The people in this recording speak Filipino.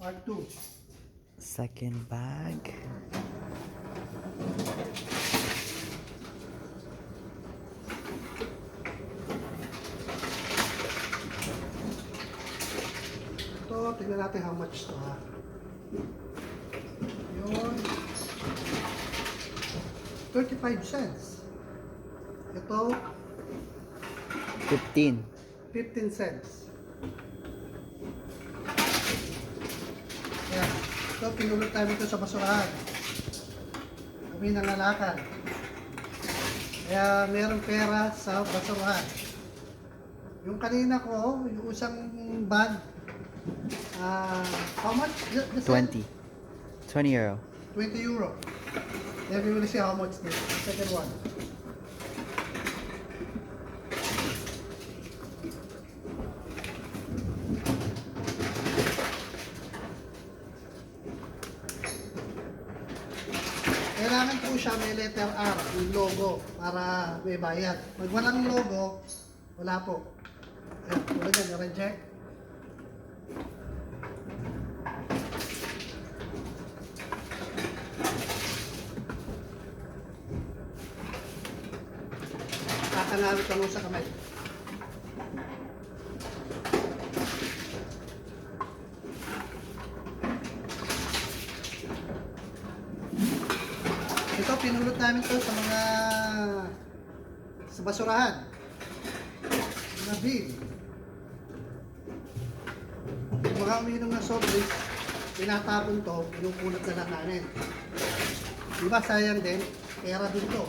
Part 2. Second bag. Ito, tingnan natin how much to ha. Yun. 35 cents. Ito, 15. 15 cents. Ito, pinulot namin ito sa basurahan. Kami nangalakad. Kaya meron pera sa basurahan. Yung kanina ko, yung isang bag, ah, how much? The- the second- 20. 20 euro. 20 euro. Then we will see how much this second one. Kailangan po siya may letter R, yung logo, para may bayad. Pag walang logo, wala po. Ayan, tulad yan, reject. Kakanawit ka sa kamay. Ito, pinulot namin to sa mga sa basurahan. Mga bin. Yung mga uminom ng soft drinks, tinatapon to, pinupunot na lang namin. Diba sayang din? Pera din to.